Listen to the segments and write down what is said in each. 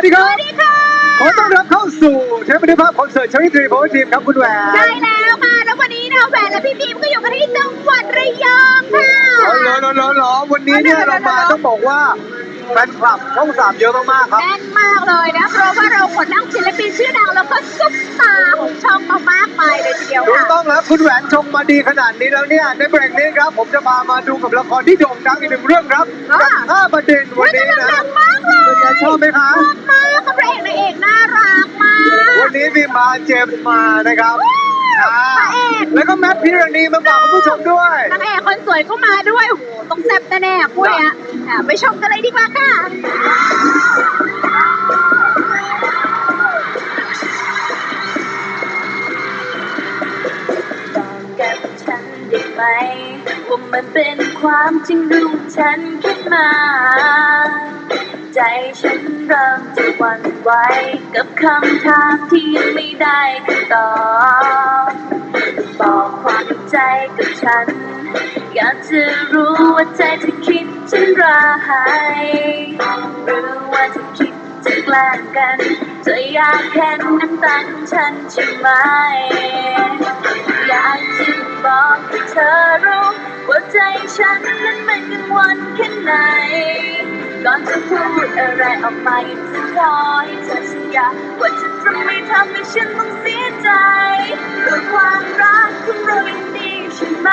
วัสดีคสรับวัสดีค่ะ ขอต้อนรับเข้าสู่เทปนิภาพคอนเสิร์ตชริตรีโพทีมครับคุณแหวนใช่แล้วค่ะ แล้ววันนี้นะคะแหวนและพี่พิมก็อยู่กันที่จังหวัดระยองค่ะเอาเหรอเหรอเหรอเหรอวันนี้เนี่ยเรามาต้องบอกว่า แฟนคลับช่องสามเยอะมากๆครับ แน่นมากเลยนะ เพราะว่าเราขนนั่งศิลปินชื่อดังแล้วก็ซุปตาร์ของช่องมามากมายเลยทีเดียวถูกค่ะ ต้องแล้วคุณแหวนชมมาดีขนาดนี้แล้วเนี่ยในเบรกนี้ครับ ผมจะพามาดูกับละครที่โด่งดังอีกหนึ่งเรื่องครับอ่า กับห้าประเด็นวันนี้กำลังนะดังมากเลยเป็นไงชอบไหมคะ ชอบมากค่ะพระเอกนางเอกน่ารักมากวันนี้มีมาเจมส์มานะครับอ่าพระเอก แล้วก็แมทพิรณีมาฝากคุณผู้ชมด้วย นางเอกคนสวยก็มาด้วยโอ้โหต้องแซ่บแน่ๆคู่เนี้ย อะ ไปชมกันเลยดีกว่าค่ะ ฉันได้ไหมว่ามันเป็นความจริงหรือฉันคิดมา ใจฉันเริ่มจะหวั่นไหวกับคำถามที่ยังไม่ได้คำตอบบอกความในใจกับฉัน อยากจะรู้ว่าใจเธอคิด เช่นไรหรือว่าเธอคิดจะแกล้งกันเธออยากเห็นน้ำตาของฉันใช่ไหม อยากจะบอกให้เธอรู้ว่าใจฉันนั้นมันกังวลแค่ไหน ก่อนจะพูดอะไรออกมาอยากจะขอให้เธอสัญญาว่าจะจะไม่ทำให้ฉันต้องเสียใจเรื่องความรักของเรายังดีใช่ไหม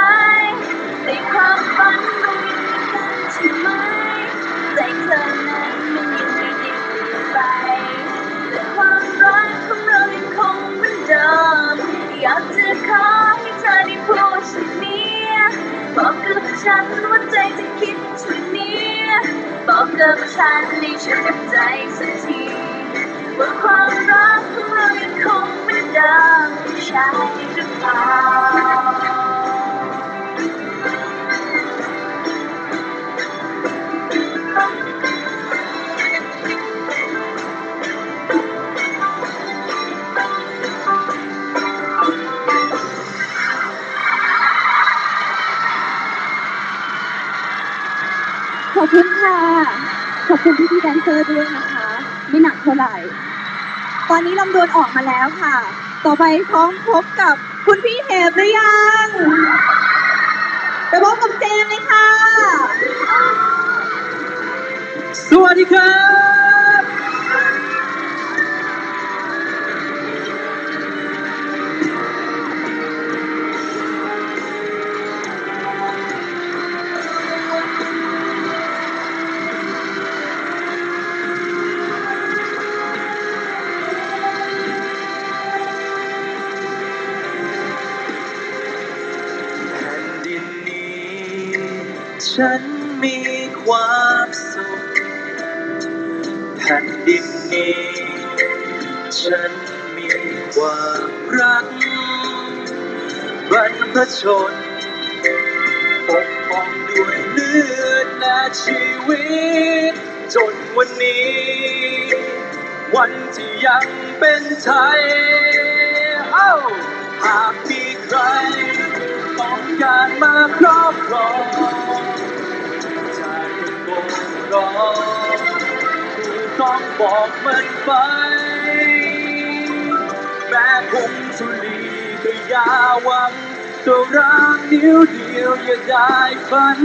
ในความฝันเรายัง ฉันว่าใจจะคิดช่วยนี้บอกเธอว่าฉันนี่ฉันกับใจสักทีว่าความรักของเรายังคงไม่ดังใช่หรือเปล่า คุณพี่พี่ๆแดนเซอร์ด้วยนะคะ ไม่หนักเท่าไหร่ ตอนนี้ลำดวนออกมาแล้วค่ะ ต่อไปพร้อมพบกับคุณพี่เทพหรือยังไปพบกับเจมเลยค่ะ สวัสดีครับ ฉันมีความสุขแผ่นดินนี้ ฉันมีความรักบรรพชนปกป้องด้วยเลือดและชีวิต จนวันนี้ วันที่ยังเป็นไทยหากมีใครต้องการมาครอบครอง ต้องบอกมันไป แม้คงทุลีก็อย่าหวังตัวรักเดียวเดียวอย่าได้ฝัน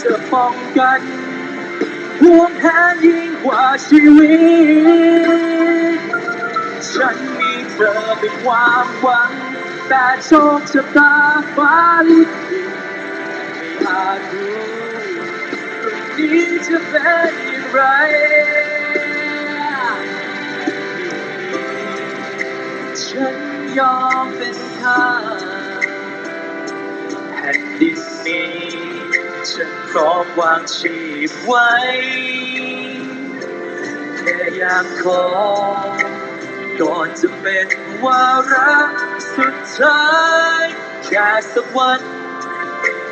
จะป้องกันห่วงแหนยิ่งกว่าชีวิต ฉันมีเธอเป็นความหวัง แต่โชคชะตาฟ้าลิขิตไม่อาจรู้พรุ่งนี้จะเป็นย่าง ไรฉันยอมเป็นข้าแผ่นดินนี้ฉันพร้อมวางชีพไว้แค่อยากขอก่อนจะเป็นวาระสุดท้ายแค่สักวัน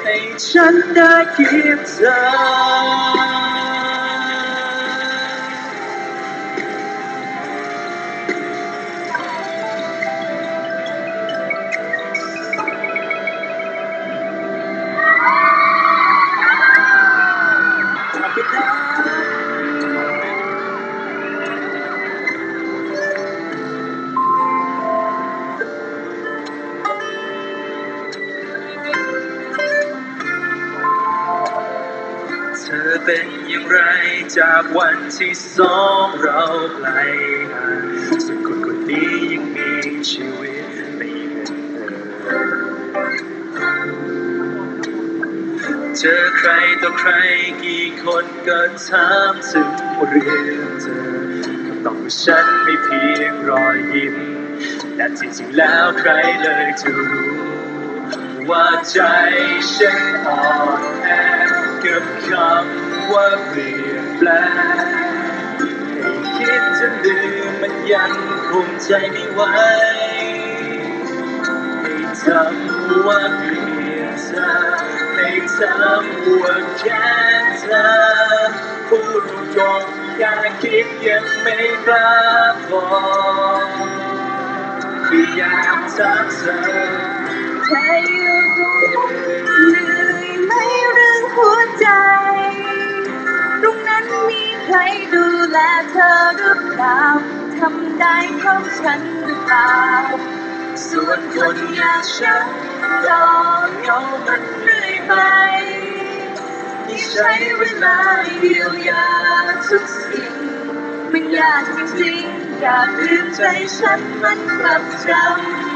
ให้ฉันได้คียงเธอ เป็นอย่างไร จากวันที่สองเราไกลห่างส่วนคนคนนี้ยังมีชีวิตไม่เหมือนเดิมเจอใครต่อใครกี่คนก็ถามถึงเรื่องเธอคำตอบของฉันไม่เพียงรอยยิ้มแต่จริงๆแล้วใครเลยจะรู้ ว่าใจฉันอ่อนแอกับคำ ว่าเปลี่ยนแปลงให้คิดจะลืมมันยังคุมใจไม่ไหวให้ทำว่าเกลียดเธอให้ทำว่าแค่เธอพูดตรงๆแค่คิดยังไม่กล้าบอกคืออยากทักเธอเธออยู่ตรงนั้นเหนื่อยไมเรื่องหัวใจตรงนั้นมี ใครดูแลเธอหรือเปล่าทำได้เท่าฉันหรือเปล่าส่วนคนอย่างฉันจองเหงามันเรื่อยไปที่ใช้เวลาเยียวยาทุกสิ่งมันยากจริงๆอยากลืมใจฉันมันกลับจำ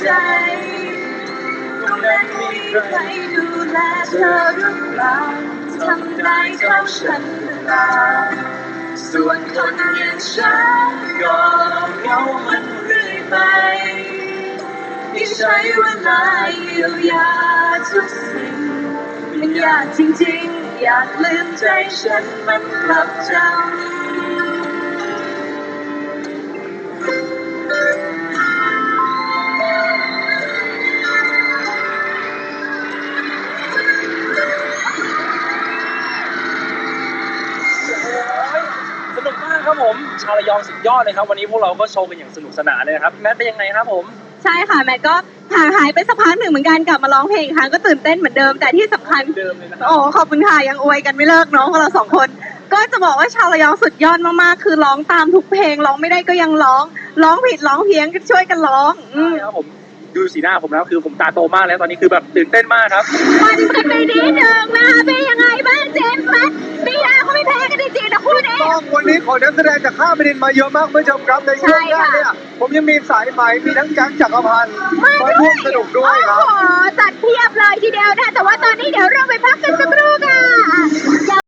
ใจตรงนั้นมีใครดูแลเธอหรือเปล่าทำได้เท่าฉันหรือเปล่าส่วนคนอย่างฉันก็เหงามันเรื่อยไปที่ใช้เวลาเยียวยาทุกสิ่งมันยากจริงๆ อยากลืมใจฉันมันกลับจำ ผมชาวระยองสุดยอดเลยครับ วันนี้พวกเราก็โชว์กันอย่างสนุกสนานเลยนะครับพี่แมทเป็นยังไงครับผม ใช่ค่ะแมทก็ห่างหายไปสักพักหนึ่งเหมือนกันกลับมาร้องเพลงอีกครั้งก็ตื่นเต้นเหมือนเดิมแต่ที่สำคัญเดิมเลยนะครับ โอ้ขอบคุณค่ะยังอวยกันไม่เลิกเนาะพวกเราสองคน ก็จะบอกว่าชาวระยองสุดยอดมากๆคือร้องตามทุกเพลงร้องไม่ได้ก็ยังร้อง ร้องผิดร้องเพี้ยนก็ช่วยกันร้องอืมใช่ครับผมดูสีหน้าผมแล้วคือผมตาโตมากแล้วตอนนี้คือแบบตื่นเต้นมากครับ มันกันไปนิดนึงนะคะเป็นยังไงบ้างเจมส์ วันนี้ขอนักแสดงจากข้ามแผ่นดินมาเยอะมากคุณผู้ชมครับในช่วงหน้าเนี่ยผมยังมีสายไหมมีทั้งแก๊งจักรพันธ์มาร่วมสนุกด้วยคโอ้รับโหจัดเพียบเลยทีเดียวนะแต่ว่าตอนนี้เดี๋ยวเราไปพักกันสักครู่ค่ะ